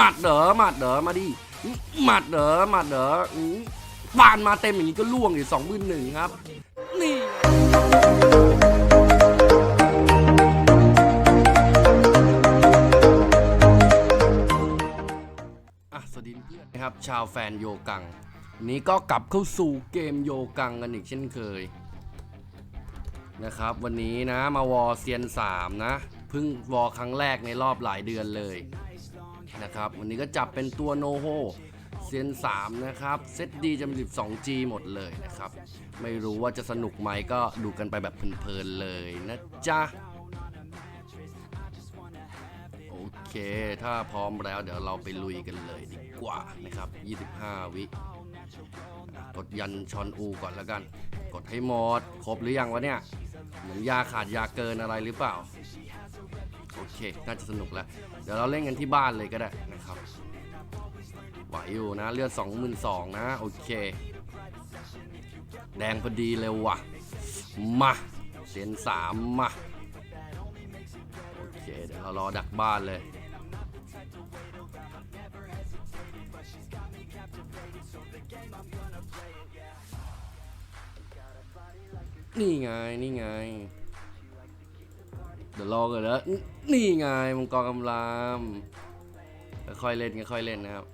หมัดเด๋อหมัดเด๋อมาดิหมัดเด๋อหมัดเด๋ออื้อปานมาเต็มอย่างนี้ก็ล่วงอีกสองหมื่นหนึ่งครับ นี่อะสวัสดีเพื่อนนะครับ ชาวแฟนโยกังนนี้ก็กลับเข้าสู่เกมโยกังกันอีกเช่นเคยนะครับ วันนี้นะมาวอเซียน 3 นะ เพิ่งวอครั้งแรกในรอบหลายเดือนเลย นะครับ วันนี้ก็จับเป็นตัวโนโฮเซียน3นะครับ เซตดีจะเป็น 12G หมดเลยนะครับ ไม่รู้ว่าจะสนุกไหมก็ดูกันไปแบบเพลินๆเลยนะจ๊ะ โอเค ถ้าพร้อมแล้วเดี๋ยวเราไปลุยกันเลยดีกว่านะครับ 25 วิ กดยันชอนอูก่อนแล้วกัน กดให้หมด ครบหรือยังวะเนี่ย เหมือนยาขาดยาเกินอะไรหรือเปล่า โอเค น่าจะสนุกแล้ว เดี๋ยวเราเล่นกันที่บ้านเลยก็ได้นะครับไหวอยู่นะ เลือด22,000นะ โอเค แดงพอดีเลยว่ะ มาเสียนสามมา โอเค เดี๋ยวเรารอดักบ้านเลยนี่ไง นี่ไง เดี๋ยวรอกันแล้วนี่ไงมังกรกำลามค่อยเล่นค่อยเล่นนะครับ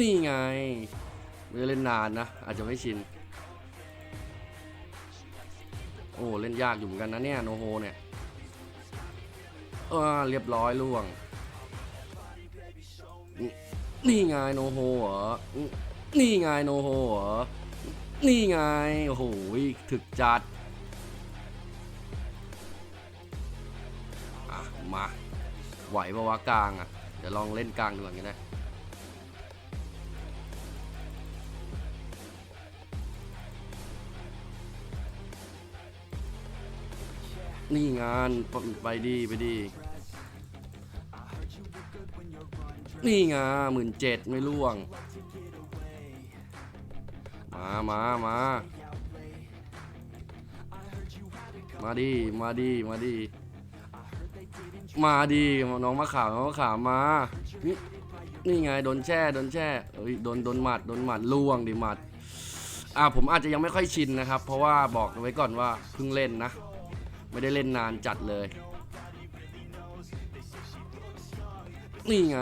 นี่ไงไม่ได้เล่นนานนะ อาจจะไม่ชิน โอ้เล่นยากอยู่เหมือนกันนะเนี่ยโนโฮเนี่ยเออเรียบร้อยล่วง นี่นี่ไงโนโฮเหรอ นี่ไงโนโฮเหรอ นี่ไง โอ้โหถึกจัด ไหวปะวะกลางอะ เดี๋ยวลองเล่นกลางดูก่อนกันนะนี่งานไปดีไปดี นี่ไงหมื่นเจ็ดไม่ล่วง มามามา มาดีมาดีมาดี มาดีน้องมะขามน้องมะขามมานี่นี่ไงโดนแช่โดนแช่เอ้ยโดนโดนหมัดโดนหมัดล่วงดิหมัดอ่าผมอาจจะยังไม่ค่อยชินนะครับ เพราะว่าบอกไว้ก่อนว่าเพิ่งเล่นนะ ไม่ได้เล่นนานจัดเลย นี่ไง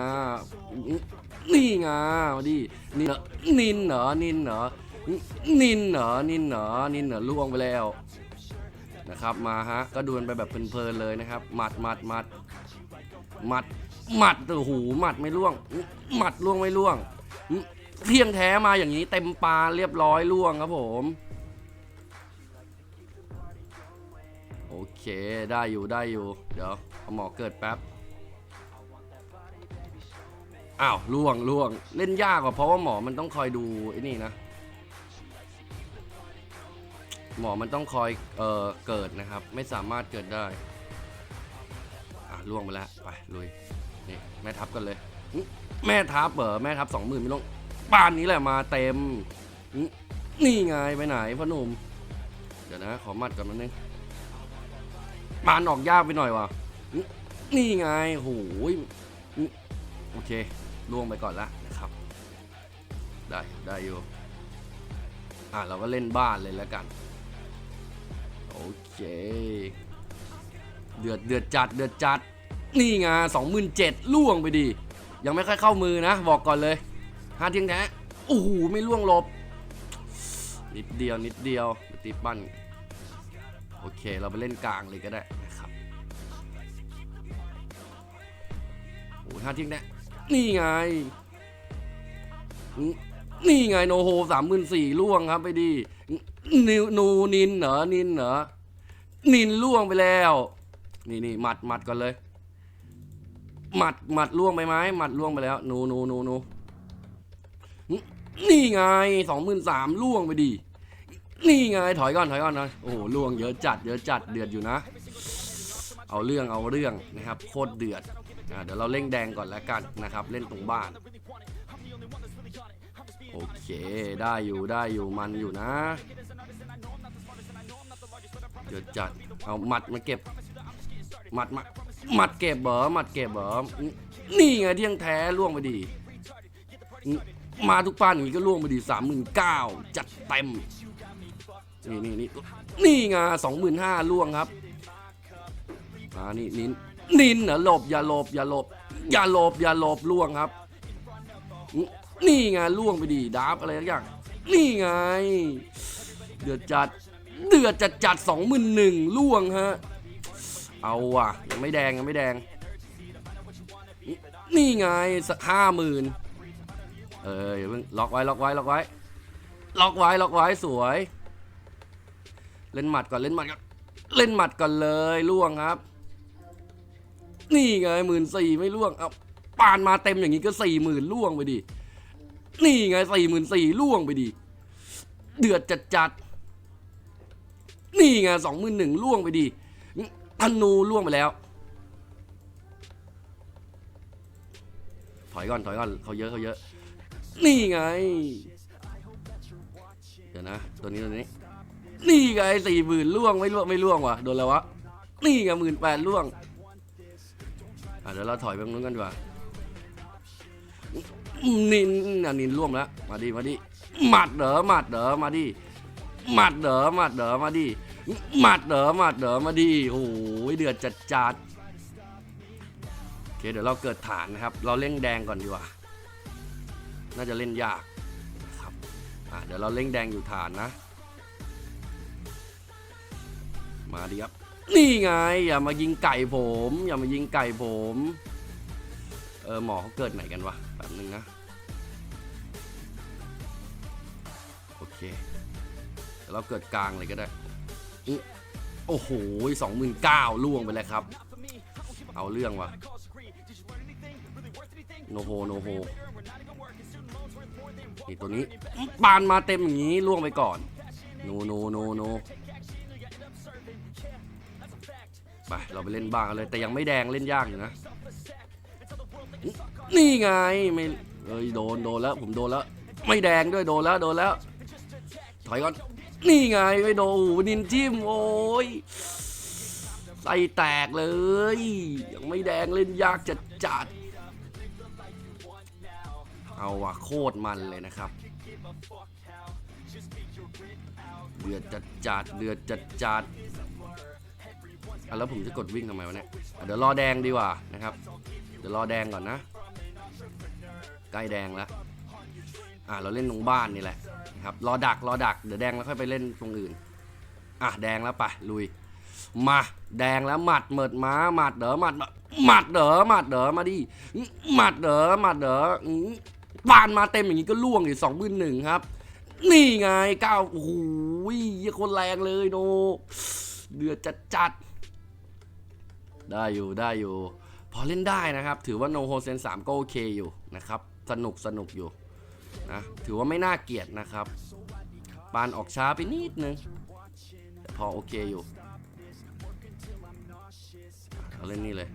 นี่ไงมาดินี่เหรอนินเหรอนินเหรอนินเหรอนินเหรอนินเหรอล่วงไปแล้ว นะครับมาฮะก็ดูกันไปแบบเพลินๆเลยนะครับหมัดหมัดหมัดหมัดหมัดโอ้โหหมัดไม่ล่วงหมัดล่วงไม่ล่วงเที่ยงแท้มาอย่างนี้เต็มปาเรียบร้อยล่วงครับผมโอเคได้อยู่ได้อยู่เดี๋ยวเอาหมอเกิดแป๊บอ้าวล่วงล่วงเล่นยากกว่าเพราะว่าหมอมันต้องคอยดูไอ้นี่นะ หมอมันต้องคอยเอ่อเกิดนะครับ ไม่สามารถเกิดได้ อะล่วงไปแล้วไปลุยนี่แม่ทัพกันเลยแม่ทัพเหรอแม่ทัพสองหมื่นไม่ลงป่านนี้แหละมาเต็มนี่ไงไปไหนพ่อหนุ่มเดี๋ยวนะ ขอมัดก่อนนิดนึงปานออกยากไปหน่อยว่ะนี่ไงโหยอื้อโอเคล่วงไปก่อนละนะครับ ได้ได้อยู่อะเราก็เล่นบ้านเลยแล้วกัน โอเค เดือดเดือดจัดเดือดจัด นี่ไงสองหมื่นเจ็ดล่วงไปดี ยังไม่ค่อยเข้ามือนะ บอกก่อนเลยห้าเทียงแท้โอ้โหไม่ล่วงลบ นิดเดียวนิดเดียวตีปั้นโอเค เราไปเล่นกลางเลยก็ได้นะครับโอ้ห้าเทียงแท้นี่ไง นี่ไงโนโฮสามหมื่นสี่ล่วงครับไปดี นิวนูนินเหรอนินเหรอนินล่วงไปแล้ว นี่นี่หมัดหมัดก่อนเลย หมัดหมัดล่วงไปไหมหมัดล่วงไปแล้วนูนูนูนูนี่ไงสองหมื่นสามล่วงไปดี นี่ไงถอยก่อนถอยก่อนนะโอ้โหล่วงเยอะจัดเยอะจัดเดือดอยู่นะ เอาเรื่องเอาเรื่องนะครับโคตรเดือดเดี๋ยวเราเล่งแดงก่อนแล้วกันนะครับ เล่นตรงบ้านโอเค ได้อยู่ได้อยู่มันอยู่นะ เดี๋ยวจัดเอาหมัดมาเก็บหมัดมาหมัดเก็บเบอร์หมัดเก็บเบอร์นี่ไงเที่ยงแท้ล่วงไปดีมาทุกป้านอย่างนี้ก็ล่วงไปดีสามหมื่นเก้าจัดเต็มนี่นี่นี่นี่ไงสองหมื่นห้าล่วงครับอ่านี่นินนินเหรอหลบอย่าหลบอย่าหลบอย่าหลบอย่าหลบล่วงครับ นี่ไงล่วงไปดีดาบอะไรสักอย่างนี่ไง เดือดจัด เดือดจัดจัดสองหมื่นหนึ่งล่วงฮะ เอาว่ะ ยังไม่แดงยังไม่แดง นี่ไงสักห้าหมื่นเอออย่าเพิ่งล็อกไว้ล็อกไว้ล็อกไว้ ล็อกไว้ล็อกไว้สวย เล่นหมัดก่อนเล่นหมัดก่อนเล่นหมัดก่อนเลยล่วงครับ นี่ไงหมื่นสี่ไม่ล่วงเอาปานมาเต็มอย่างนี้ก็สี่หมื่นล่วงไปดินี่ไงสี่หมื่นสี่ล่วงไปดิเดือดจัดจัด นี่ไงสองหมื่นหนึ่งล่วงไปดิธนูล่วงไปแล้ว ถอยก่อนถอยก่อนเขาเยอะเขาเยอะ นี่ไง เดี๋ยวนะ ตัวนี้ตัวนี้ นี่ไงสี่หมื่นล่วงไม่ล่วงไม่ล่วงว่ะโดนแล้ววะ นี่ไงหมื่นแปดล่วงอะเดี๋ยวเราถอยไปตรงนู้นกันดีกว่านินอ่นินล่วงแล้ว มาดิมาดิหมัดเด๋อหมัดเด๋อมาดิ หมัดเด๋อหมัดเด๋อมาดิหมัดเด๋อหมัดเด๋อมาดิโอ้ยเดือดจัดจัดโอเคเดี๋ยวเราเกิดฐานนะครับ เราเล่งแดงก่อนดีกว่า น่าจะเล่นยากครับอะเดี๋ยวเราเล่งแดงอยู่ฐานนะ มาดิครับนี่ไง อย่ามายิงไก่ผม อย่ามายิงไก่ผม เออหมอเขาเกิดไหนกันวะแป๊บนึงนะ เดี๋ยวเราเกิดกลางเลยก็ได้โอ้โหสองหมื่นเก้าล่วงไปเลยครับ เอาเรื่องวะโนโฮโนโฮนี่ตัวนี้ปานมาเต็มอย่างนี้ล่วงไปก่อนโนโนโนโนไปเราไปเล่นบ้างเลย แต่ยังไม่แดงเล่นยากอยู่นะ นี่ไงไม่เอ้ยโดนโดนแล้วผมโดนแล้ว ไม่แดงด้วยโดนแล้วโดนแล้ว ถอยก่อน นี่ไงไม่โดนโอ้โหนินจิ้มโอ้ยใส่แตกเลย ยังไม่แดงเล่นยากจัดจัด เอาว่ะโคตรมันเลยนะครับ เดือดจัดจัดเดือดจัดจัดอะแล้วผมจะกดวิ่งทำไมวะเนี่ย เดี๋ยวรอแดงดีกว่านะครับ เดี๋ยวรอแดงก่อนนะ ใกล้แดงแล้ว อะเราเล่นตรงบ้านนี่แหละ ครับ รอดักรอดัก เดี๋ยวแดงแล้วค่อยไปเล่นตรงอื่น อะแดงแล้วไปลุย มา แดงแล้วหมัดเหมิดม้าหมัดเด๋อหมัดหมัดเด๋อหมัดเด๋อมาดิหมัดเด๋อหมัดเด๋อปานมาเต็มอย่างนี้ก็ล่วงอยู่สองบืนหนึ่งครับ นี่ไงเก้าโอ้โหเหี้ยคนแรงเลยโนเดือดจัดจัดได้อยู่ได้อยู่ พอเล่นได้นะครับ ถือว่าโนโฮเซน3ก็โอเคอยู่นะครับ สนุกสนุกอยู่ นะถือว่าไม่น่าเกลียดนะครับปานออกช้าไปนิดนึงแต่พอโอเคอยู่เราเล่นนี่เลย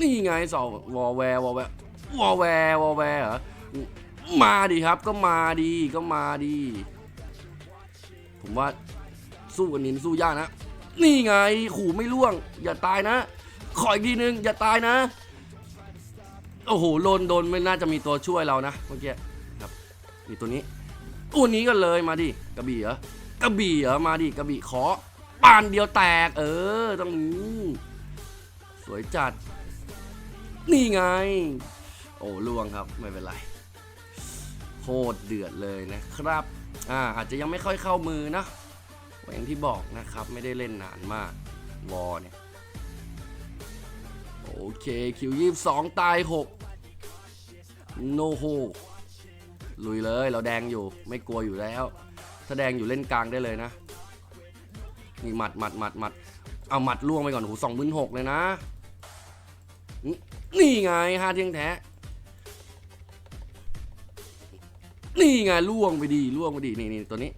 นี่ไงสองวอลแวร์วอลแวร์วอลแวร์วอลแวร์เหรอมาดีครับก็มาดีก็มาดี ผมว่าสู้กันนินสู้ยากนะ นี่ไงขู่ไม่ล่วง อย่าตายนะ ขออีกทีนึง อย่าตายนะ โอ้โหโดนโดนไม่น่าจะมีตัวช่วยเรานะเมื่อกี้ นี่ตัวนี้ตัวนี้กันเลยมาดิกระบี่เหรอกระบี่เหรอมาดิกระบี่ขอปานเดียวแตก เออต้องนี้สวยจัด นี่ไง โอ้ล่วงครับไม่เป็นไรโคตรเดือดเลยนะครับ อ่าอาจจะยังไม่ค่อยเข้ามือนะอย่างที่บอกนะครับไม่ได้เล่นนานมากวอเนี่ยโอเคคิวยี่สองตายหกโนโฮ ลุยเลยเราแดงอยู่ไม่กลัวอยู่แล้ว ถ้าแดงอยู่เล่นกลางได้เลยนะนี่หมัดหมัดหมัดหมัดเอาหมัดล่วงไปก่อนหูสองพันหกเลยนะ นี่ไงห้าเที่ยงแท้ นี่ไงล่วงไปดีล่วงไปดีนี่นี่ตัวนี้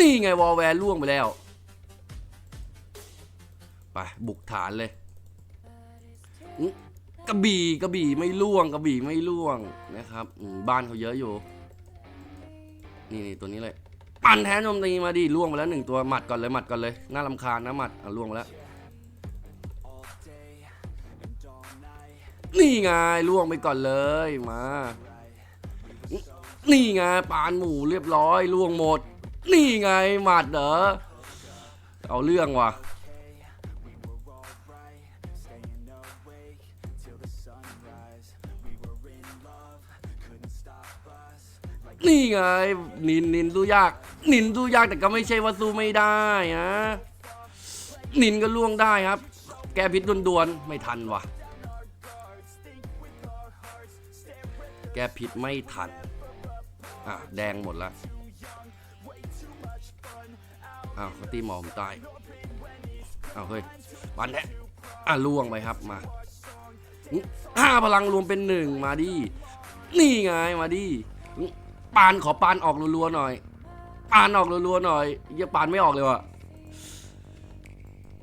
นี่ไงวอลแวร์ล่วงไปแล้วไปบุกฐานเลยกระบี่กระบี่ไม่ล่วงกระบี่ไม่ล่วงนะครับ บ้านเขาเยอะอยู่ นี่นี่ตัวนี้เลย ปั่นแทนโจมตีมาดิล่วงไปแล้วหนึ่งตัวหมัดก่อนเลยหมัดก่อนเลยน่าลำคาญนะหมัดอะล่วงไปแล้วนี่ไงล่วงไปก่อนเลยมา นี่ไงปานหมูเรียบร้อยล่วงหมด นี่ไงหมัดเหรอเอาเรื่องว่ะ นี่ไง นินนินสู้ยาก นินสู้ยากแต่ก็ไม่ใช่ว่าสู้ไม่ได้นะนินก็ล่วงได้ครับ แกพิษดวนๆไม่ทันวะแกพิษไม่ทัน อะ แดงหมดแล้วอ้าวเขาตีหมอมตายอ้าวเฮ้ยปันแท้อะล่วงไปครับมาห้าพลังรวมเป็นหนึ่งมาดิ นี่ไงมาดี้ ปานขอปานออกรัวๆหน่อย ปานออกรัวๆหน่อยเหี้ยปานไม่ออกเลยว่ะ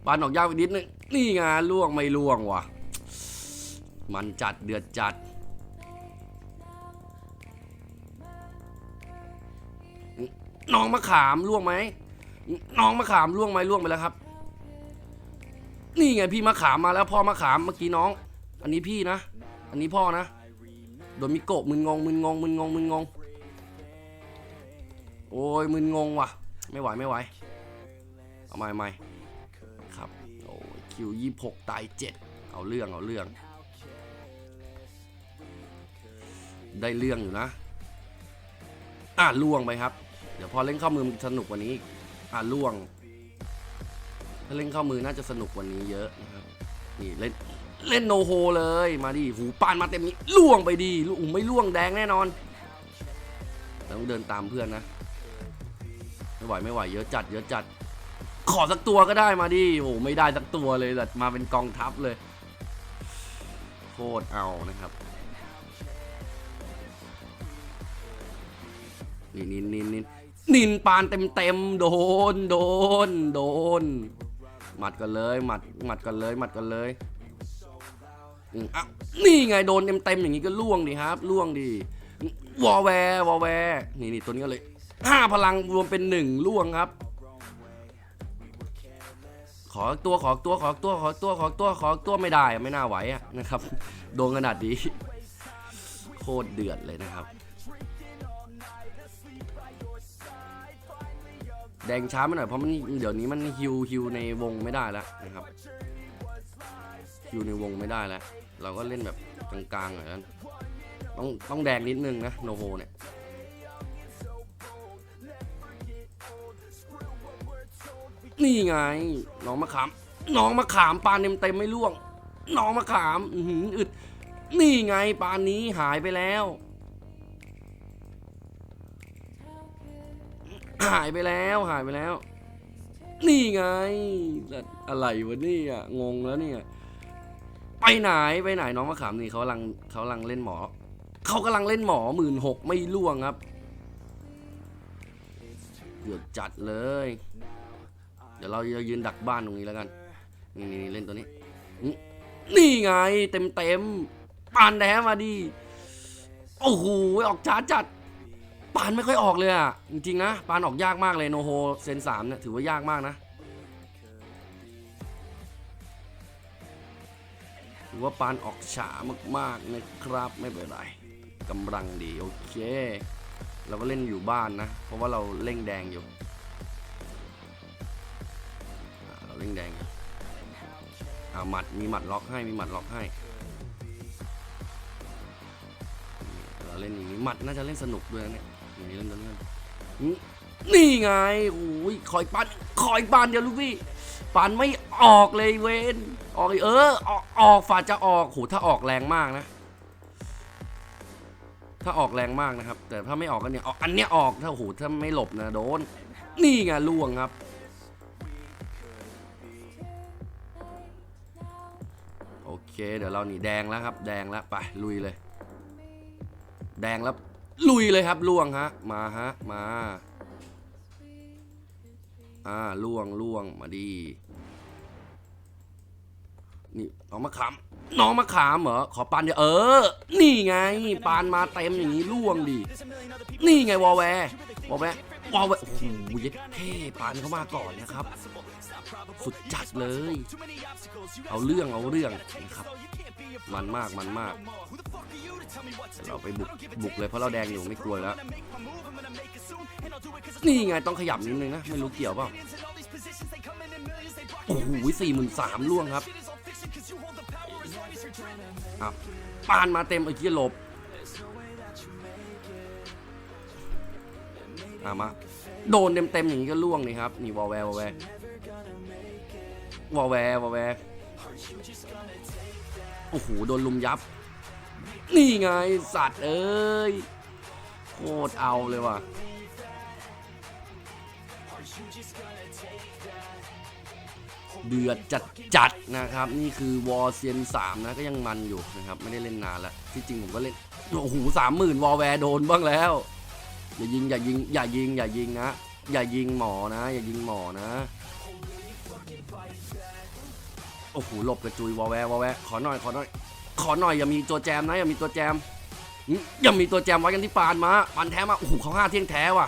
ปานออกยากไปนิดนึง นี่ไงล่วงไม่ล่วงว่ะ มันจัดเดือดจัดน้องมะขามล่วงไหมน้องมะขามล่วงไหมล่วงไปแล้วครับ นี่ไงพี่มะขามมาแล้วพ่อมะขามเมื่อกี้น้อง อันนี้พี่นะ อันนี้พ่อนะ โดนมิโกะมึนงงมึนงงมึนงงมึนงง โอ้ยมึนงงว่ะ ไม่ไหวไม่ไหวเอาใหม่ใหม่ครับโอ้ยคิวยี่หกตายเจ็ดเอาเรื่องเอาเรื่อง ได้เรื่องอยู่นะ อะล่วงไปครับ เดี๋ยวพอเล่นเข้ามือมันสนุกกว่านี้อะล่วง ถ้าเล่นเข้ามือน่าจะสนุกกว่านี้เยอะนะครับนี่เล่นเล่นโนโฮเลยมาดิหูปานมาเต็มนี้ล่วงไปดีลูกอุ้มไม่ล่วงแดงแน่นอนต้องเดินตามเพื่อนนะ ไม่ไหวไม่ไหวเยอะจัดเยอะจัด ขอสักตัวก็ได้มาดิโอ้ไม่ได้สักตัวเลยแต่มาเป็นกองทัพเลย โคตรเอานะครับนี่นินนินนินนินปานเต็มเต็มโดนโดนโดนหมัดกันเลยหมัดหมัดกันเลยหมัดกันเลยอืมอะนี่ไงโดนเต็มเต็มอย่างนี้ก็ล่วงดิครับล่วงดิวอแวร์วอแวร์นี่นี่ตัวนี้ก็เลย ห้าพลังรวมเป็นหนึ่งล่วงครับ ขอตัวขอตัวขอตัวขอตัวขอตัวขอตัวไม่ได้ไม่น่าไหวนะครับ โดนขนาดนี้โคตรเดือดเลยนะครับ แดงช้าไปหน่อยเพราะมันเดี๋ยวนี้มันฮิวฮิวในวงไม่ได้แล้วนะครับฮิวในวงไม่ได้แล้ว เราก็เล่นแบบกลางๆหน่อยนั้นต้องต้องแดงนิดนึงนะโนโฮเนี่ย นี่ไง น้องมะขาม น้องมะขามปลาเต็มเต็มไม่ล่วง น้องมะขามอืมอึด นี่ไงปลานนี้หายไปแล้ว หายไปแล้วหายไปแล้ว นี่ไง อะไรวะนี่ยงงแล้วเนี่ย ไปไหนไปไหนน้องมะขามนี่เขากำลังเขากำลังเล่นหมอ เขากำลังเล่นหมอหมื่นหกไม่ล่วงครับเดือดจัดเลย ดี๋ยวเราจะยืนดักบ้านตรงนี้แล้วกัน นี่นี่เล่นตัวนี้ นี่ไงเต็มเต็มๆปานแดมาดิโอ้โหออกจ้าจัดปานไม่ค่อยออกเลยอะ จริงๆนะปานออกยากมากเลยโนโฮเซนสามเนี่ยถือว่ายากมากนะถือว่าปานออกช้ามากๆนะครับไม่เป็นไรกำลังดีโอเค เราก็เล่นอยู่บ้านนะ เพราะว่าเราเล่งแดงอยู่ เร่งแดงอ่าหมัดมีหมัดล็อกให้มีหมัดล็อกให้เราเล่นอย่างนี้หมัดน่าจะเล่นสนุกด้วยนะเนี่ยอย่างนี้เล่นตัวนี้กันนี่ไงโอ้ยคอยปันคอยปันเดี๋ยวลูกพี่ปันไม่ออกเลยเวนออกเออออกออกฝาจะออกโหถ้าออกแรงมากนะถ้าออกแรงมากนะครับ แต่ถ้าไม่ออกก็เนี่ยออกอันเนี้ยออกถ้าโหถ้าไม่หลบนะโดน นี่ไงล่วงครับ เคเดี๋ยวเราหนีแดงแล้วครับ แดงแล้วไปลุยเลย แดงแล้วลุยเลยครับล่วงฮะมาฮะมาอ่าล่วงล่วงมาดีนี่น้องมะขามน้องมะขามเหรอขอปานเดี๋ยวเออ นี่ไงปานมาเต็มอย่างนี้ล่วงดินี่ไงวอลแวร์วอลแวร์วาวโอ้โหเย็ดเท่ปานเข้ามาก่อนนะครับ สุดจัดเลย เอาเรื่องเอาเรื่องนะครับ มันมากมันมากเราไปบุกบุกเลยเพราะเราแดงอยู่ไม่กลัวแล้ว นี่ไงต้องขยับนิดนึงนะไม่รู้เกี่ยวเปล่าโอ้โหสี่หมื่นสามล่วงครับครับปานมาเต็มไอ้เหี้หลบอะมา โดนเต็มๆอย่างนี้ก็ล่วงนี่ครับ นี่วอลแวร์วอลแวร์ วอลแวร์วอลแวร์โอ้โห โดนลุมยับ นี่ไงสัตว์เอ้ย โคตรเอาเลยว่ะ เดือดจัดจัดนะครับ นี่คือวอร์เซียนสามนะ ก็ยังมันอยู่นะครับ ไม่ได้เล่นนานแล้ว ที่จริงผมก็เล่น โอ้โหสามหมื่นวอลแวร์โดนบ้างแล้ว อย่ายิง อย่ายิง อย่ายิง อย่ายิงนะ อย่ายิงหมอนะ อย่ายิงหมอนะ โอ้โหหลบกระจุยวอแววอแวขอหน่อยขอหน่อย ขอหน่อยอย่ามีตัวแจมนะอย่ามีตัวแจมอย่ามีตัวแจมไว้กันที่ปานมาปานแท้มาโอ้โหเขาห้าเที่ยงแท้ว่ะ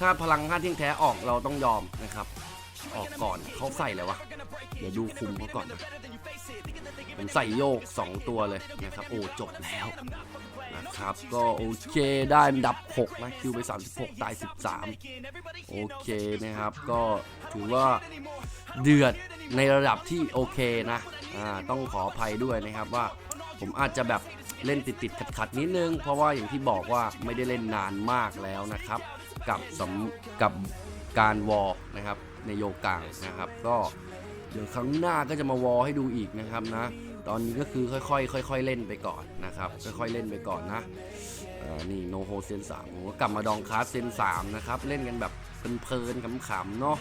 ถ้าพลังห้าเที่ยงแท้ออกเราต้องยอมนะครับ ออกก่อนเขาใส่เลยวะเดี๋ยวดูคุมเขาก่อนนะผมใส่โยก 2 ตัวเลยนะครับ โอ้จบแล้ว นะครับ ก็โอเคได้อันดับ 6 นะคิวไป 36 ตาย 13 โอเคนะครับก็ถือว่าเดือดในระดับที่โอเคนะอ่าต้องขออภัยด้วยนะครับว่าผมอาจจะแบบเล่นติดติดขัดขัดๆนิดนึง เพราะว่าอย่างที่บอกว่าไม่ได้เล่นนานมากแล้วนะครับ กับสำกับการวอลนะครับในโยกังนะครับ ก็เดี๋ยวครั้งหน้าก็จะมาวอลให้ดูอีกนะครับนะ ตอนนี้ก็คือค่อยๆค่อยๆเล่นไปก่อนนะครับ ค่อยๆเล่นไปก่อนนะนี่โนโฮเซนสามผมก็กลับมาดองคาสเซนสามนะครับ เล่นกันแบบเพลินๆขำๆเนาะ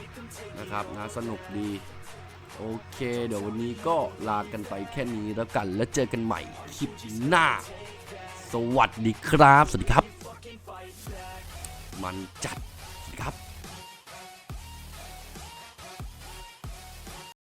นะครับนะสนุกดีโอเค เดี๋ยววันนี้ก็ลากันไปแค่นี้แล้วกัน แล้วเจอกันใหม่คลิปหน้า สวัสดีครับ สวัสดีครับ มันจัด